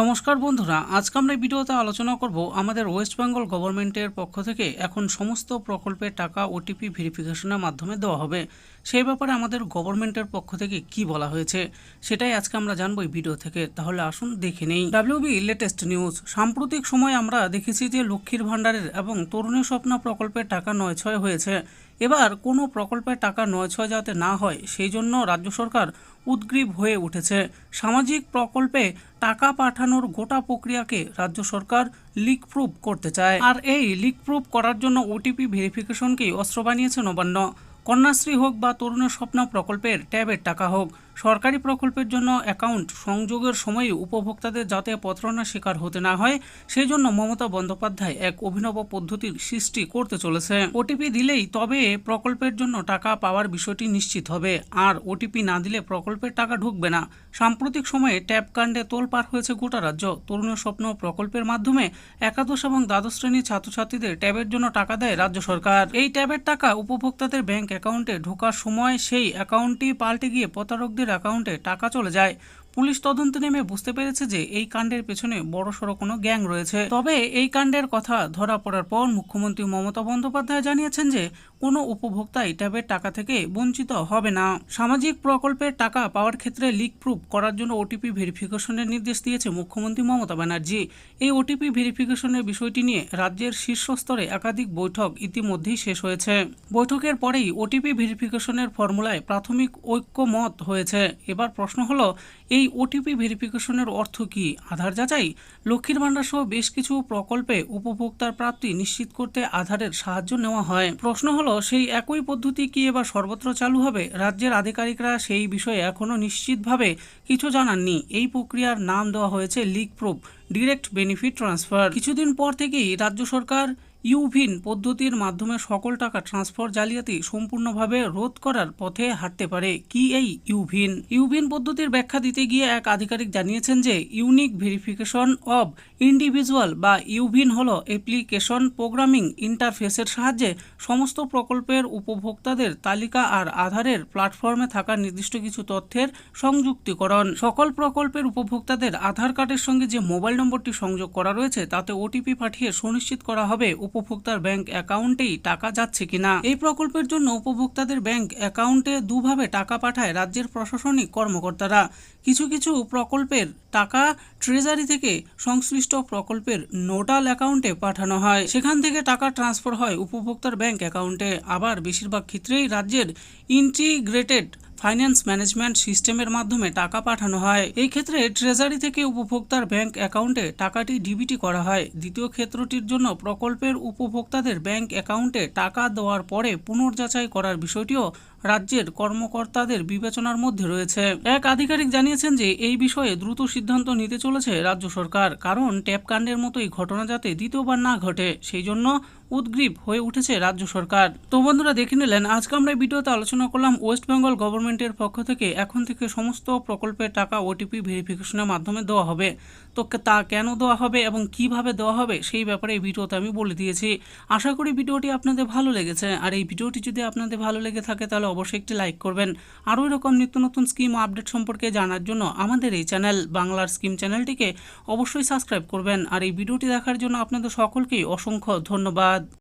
নমস্কার বন্ধুরা, আজকে আমরা ভিডিওতে আলোচনা করব আমাদের ওয়েস্ট বেঙ্গল গভর্নমেন্টের পক্ষ থেকে এখন সমস্ত প্রকল্পের টাকা ওটিপি ভেরিফিকেশনের মাধ্যমে দেওয়া হবে। সেই ব্যাপারে আমাদের গভর্নমেন্টের পক্ষ থেকে কি বলা হয়েছে, সেটাই আজকে আমরা জানব এই ভিডিও থেকে। তাহলে আসুন দেখে নেই। ডাব্লিউবি লেটেস্ট নিউজ সাম্প্রতিক সময় আমরা দেখেছি যে লক্ষ্মীর ভাণ্ডারের এবং তরুণী স্বপ্ন প্রকল্পের টাকা নয় ছয় হয়েছে। এবার কোনো প্রকল্পের টাকা নয় ছয় যাতে না হয়, সেই জন্য রাজ্য সরকার উদ্গ্রীব হয়ে উঠেছে। সামাজিক প্রকল্পে টাকা পাঠানোর গোটা প্রক্রিয়াকে রাজ্য সরকার লিক প্রুফ করতে চায়। আর এই লিক প্রুফ করার জন্য ওটিপি ভেরিফিকেশনকেই অস্ত্র বানিয়েছে নবান্ন। কন্যাশ্রী হোক বা তরুণ স্বপ্ন প্রকল্পের ট্যাবের টাকা হোক, সরকারি প্রকল্পের জন্য অ্যাকাউন্ট সংযোগের সময় উপভোক্তাদের যাতে প্রতারণার শিকার হতে না হয় সেই জন্য মমতা বন্দ্যোপাধ্যায় এক অভিনব পদ্ধতির সৃষ্টি করতে চলেছে। ওটিপি দিলেই তবে প্রকল্পের জন্য টাকা পাওয়ার বিষয়টি নিশ্চিত হবে। আর ওটিপি না দিলে প্রকল্পের টাকা ঢুকবে না। সাম্প্রতিক সময়ে ট্যাব কাণ্ডে তোলপাড় হয়েছে গোটা রাজ্য। তরুণ স্বপ্ন প্রকল্পের মাধ্যমে একাদশ এবং দ্বাদশ শ্রেণির ছাত্রছাত্রীদের ট্যাবের জন্য টাকা দেয় রাজ্য সরকার। এই ট্যাবের টাকা উপভোক্তাদের ব্যাংক অ্যাকাউন্টে ঢোকার সময় সেই অ্যাকাউন্টটি পাল্টে গিয়ে প্রতারকদের অ্যাকাউন্টে টাকা চলে যায়। পুলিশ তদন্তে নেমে বুঝতে পেরেছে যে এই কাণ্ডের পেছনে বড়সড় কোনো গ্যাং রয়েছে। তবে এই কাণ্ডের কথা ধরা পড়ার পর মুখ্যমন্ত্রী মমতা বন্দ্যোপাধ্যায় জানিয়েছেন যে কোনো উপভোক্তাই ট্যাবের টাকা থেকে বঞ্চিত হবে না। সামাজিক প্রকল্পের টাকা পাওয়ার ক্ষেত্রে লিক প্রুফ করার জন্য ওটিপি ভেরিফিকেশনের নির্দেশ দিয়েছে মুখ্যমন্ত্রী মমতা ব্যানার্জি। এই ওটিপি ভেরিফিকেশনের বিষয়টি নিয়ে রাজ্যের শীর্ষস্তরে একাধিক বৈঠক ইতিমধ্যেই শেষ হয়েছে। বৈঠকের পরেই ওটিপি ভেরিফিকেশনের ফর্মুলায় প্রাথমিক ঐক্যমত হয়েছে। এবার প্রশ্ন হলো, এই ওটিপি ভেরিফিকেশনের অর্থ কি? আধার যাচাই? লক্ষ্মীর ভাণ্ডার সহ বেশ কিছু প্রকল্পে উপভোক্তার প্রাপ্তি নিশ্চিত করতে আধারের সাহায্য নেওয়া হয়। প্রশ্ন হলো, সেই একই পদ্ধতি কি এবার সর্বত্র চালু হবে? রাজ্যের আধিকারিকরা সেই বিষয়ে এখনও নিশ্চিতভাবে কিছু জানাননি। এই প্রক্রিয়ার নাম দেওয়া হয়েছে leak proof, direct benefit transfer. কিছুদিন পর থেকেই রাজ্য সরকার ইউভিন পদ্ধতির মাধ্যমে সকল টাকা ট্রান্সফার জালিয়াতি সম্পূর্ণভাবে রোধ করার পথে হাঁটতে পারে। কি এই ইউভিন? ইউভিন পদ্ধতির ব্যাখ্যা দিতে গিয়ে এক আধিকারিক জানিয়েছেন যে ইউনিক ভেরিফিকেশন অব ইন্ডিভিজুয়াল বা ইউভিন হল অ্যাপ্লিকেশন প্রোগ্রামিং ইন্টারফেসের সাহায্যে সমস্ত প্রকল্পের উপভোক্তাদের তালিকা আর আধারের প্ল্যাটফর্মে থাকা নির্দিষ্ট কিছু তথ্যের সংযুক্তিকরণ। সকল প্রকল্পের উপভোক্তাদের আধার কার্ডের সঙ্গে যে মোবাইল নম্বরটি সংযোগ করা রয়েছে, তাতে ওটিপি পাঠিয়ে সুনিশ্চিত করা হবে। উপভোক্তার ব্যাংক অ্যাকাউন্টেই টাকা যাচ্ছে কিনা? এই প্রকল্পের জন্য উপভোক্তাদের ব্যাংক অ্যাকাউন্টে দুভাবে টাকা পাঠায় রাজ্যের প্রশাসনিক কর্মকর্তারা। কিছু কিছু প্রকল্পের টাকা ট্রেজারি থেকে সংশ্লিষ্ট প্রকল্পের নোডাল অ্যাকাউন্টে পাঠানো হয়। সেখান থেকে টাকা ট্রান্সফার হয় উপভোক্তার ব্যাংক অ্যাকাউন্টে। আবার বেশিরভাগ ক্ষেত্রেই রাজ্যের ইন্টিগ্রেটেড ফাইন্যান্স ম্যানেজমেন্ট সিস্টেমের মাধ্যমে টাকা পাঠানো হয়। এই ক্ষেত্রে ট্রেজারি থেকে উপভোক্তার ব্যাংক অ্যাকাউন্টে টাকাটি ডিবিটি করা হয়। দ্বিতীয় ক্ষেত্রটির জন্য প্রকল্পের উপভোক্তাদের ব্যাংক অ্যাকাউন্টে টাকা দেওয়ার পরে পুনর্যাচাই করার বিষয়টিও রাজ্যের কর্মকর্তাদের বিবেচনার মধ্যে রয়েছে। এক আধিকারিক জানিয়েছেন যে, এই বিষয়ে দ্রুত সিদ্ধান্ত নিতে চলেছে রাজ্য সরকার, কারণ ট্যাপ কাণ্ডের মতোই ঘটনা যাতে দ্বিতীয়বার না ঘটে সেই জন্য উদ্গ্রীব হয়ে উঠেছে রাজ্য সরকার। তো বন্ধুরা, দেখে নিলেন, আজকে আমরা এই ভিডিওতে আলোচনা করলাম ওয়েস্ট বেঙ্গল গভর্নমেন্টের পক্ষ থেকে এখন থেকে সমস্ত প্রকল্পের টাকা ওটিপি ভেরিফিকেশনের মাধ্যমে দেওয়া হবে। তো তা কেন দেওয়া হবে এবং কীভাবে দেওয়া হবে, সেই ব্যাপারে এই ভিডিওতে আমি বলে দিয়েছি। আশা করি ভিডিওটি আপনাদের ভালো লেগেছে। আর এই ভিডিওটি যদি আপনাদের ভালো লেগে থাকে, তাহলে অবশ্যই একটি লাইক করবেন। আরও এরকম নিত্য নতুন স্কিম ও আপডেট সম্পর্কে জানার জন্য আমাদের এই চ্যানেল বাংলার স্কিম চ্যানেলটিকে অবশ্যই সাবস্ক্রাইব করবেন। আর এই ভিডিওটি দেখার জন্য আপনাদের সকলকেই অসংখ্য ধন্যবাদ।